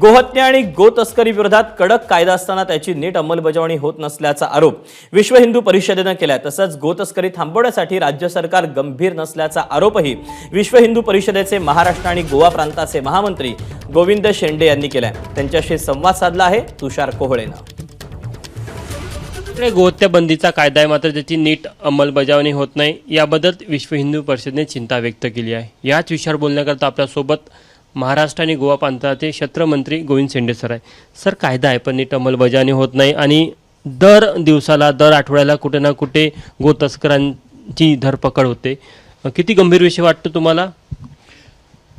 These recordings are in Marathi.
गोहत्या आणि गो तस्करी विरोधात कडक कायदा असताना त्याची नीट अंमलबजावणी होत नसल्याचा आरोप विश्व हिंदू परिषदेनं केला तसंच गो तस्करी थांबवण्यासाठी राज्य सरकार गंभीर नसल्याचा आरोपही विश्व हिंदू परिषदेचे महाराष्ट्र आणि गोवा प्रांताचे महामंत्री गोविंद शेंडे यांनी केलाय. त्यांच्याशी संवाद साधला आहे तुषार कोहळेनं. गोहत्या बंदीचा कायदा आहे मात्र त्याची नीट अंमलबजावणी होत नाही. याबद्दल विश्व हिंदू परिषदेने चिंता व्यक्त केली आहे. याच विषयावर बोलण्याकरता आपल्यासोबत महाराष्ट्र आणि गोवा प्रांताचे क्षेत्रमंत्री गोविंद शेंडेसर आहे सर कायदा आहे पण नीट अंमलबजावणी होत नाही आणि दर दिवसाला दर आठवड्याला कुठे ना कुठे गो तस्करांची धरपकड होते. किती गंभीर विषय वाटतो तुम्हाला?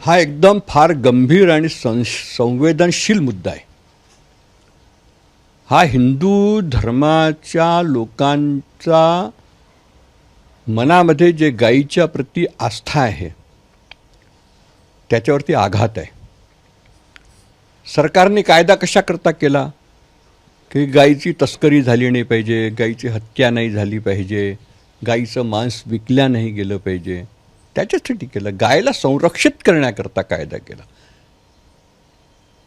हा एकदम फार गंभीर आणि सं संवेदनशील मुद्दा आहे. हा हिंदू धर्माच्या लोकांचा मनामध्ये जे गायीच्या प्रती आस्था आहे त्याच्यावरती आघात आहे. सरकारने कायदा कशाकरता केला? की गाईची तस्करी झाली नाही पाहिजे गाईची हत्या नाही झाली पाहिजे गाईचं मांस विकल्या नाही गेलं पाहिजे. त्याच्यासाठी केलं. गायला संरक्षित करण्याकरता कायदा केला.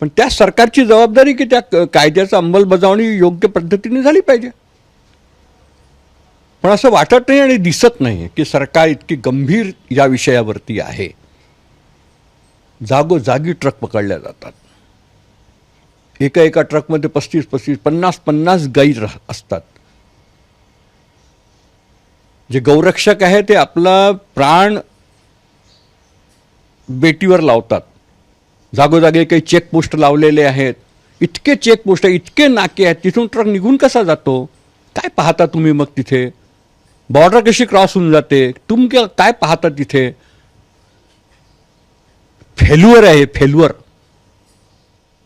पण त्या सरकारची जबाबदारी की त्या कायद्याचा कायद्याचं अंमलबजावणी योग्य पद्धतीने झाली पाहिजे? पण असं वाटत नाही आणि दिसत नाही की सरकार इतकी गंभीर या विषयावरती आहे. जागोजागी ट्रक पकडल्या जातात. एका एका ट्रकमध्ये पस्तीस पस्तीस पन्नास पन्नास गाई राह असतात. जे गौरक्षक आहे ते आपला प्राण बेटीवर लावतात. जागोजागी काही चेकपोस्ट लावलेले आहेत. इतके चेकपोस्ट आहे इतके नाके आहेत तिथून ट्रक निघून कसा जातो? काय पाहता तुम्ही मग तिथे? बॉर्डर कशी क्रॉस होऊन जाते? तुम काय पाहता तिथे? फेल्युअर आहे फेल्युअर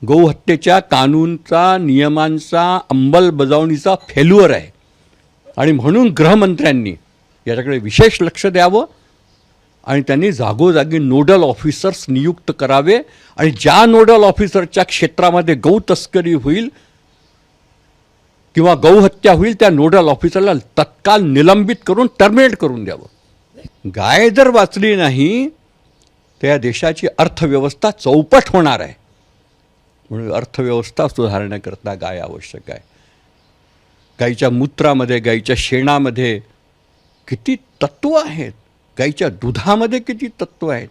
गौहत्येच्या कानूनचा नियमांचा अंमलबजावणीचा फेल्युअर आहे. आणि म्हणून गृहमंत्र्यांनी याच्याकडे विशेष लक्ष द्यावं आणि त्यांनी जागोजागी नोडल ऑफिसर्स नियुक्त करावे आणि ज्या नोडल ऑफिसरच्या क्षेत्रामध्ये गौ तस्करी होईल किंवा गौहत्या होईल त्या नोडल ऑफिसरला तत्काळ निलंबित करून टर्मिनेट करून द्यावं. गाय जर वाचली नाही तर या देशाची अर्थव्यवस्था चौपट होणार आहे. म्हणून अर्थव्यवस्था सुधारण्याकरता गाय आवश्यक आहे. गाईच्या मूत्रामध्ये गाईच्या शेणामध्ये किती तत्व आहेत? गाईच्या दुधामध्ये किती तत्व आहेत?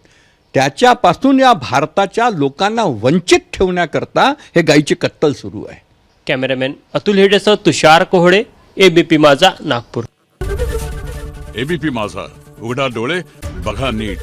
त्याच्यापासून या भारताच्या लोकांना वंचित ठेवण्याकरता हे गाईची कत्तल सुरू आहे. कॅमेरामॅन अतुल हेडेसह तुषार कोहळे एबीपी माझा नागपूर. एबीपी माझा उघडा डोळे बघा नीट.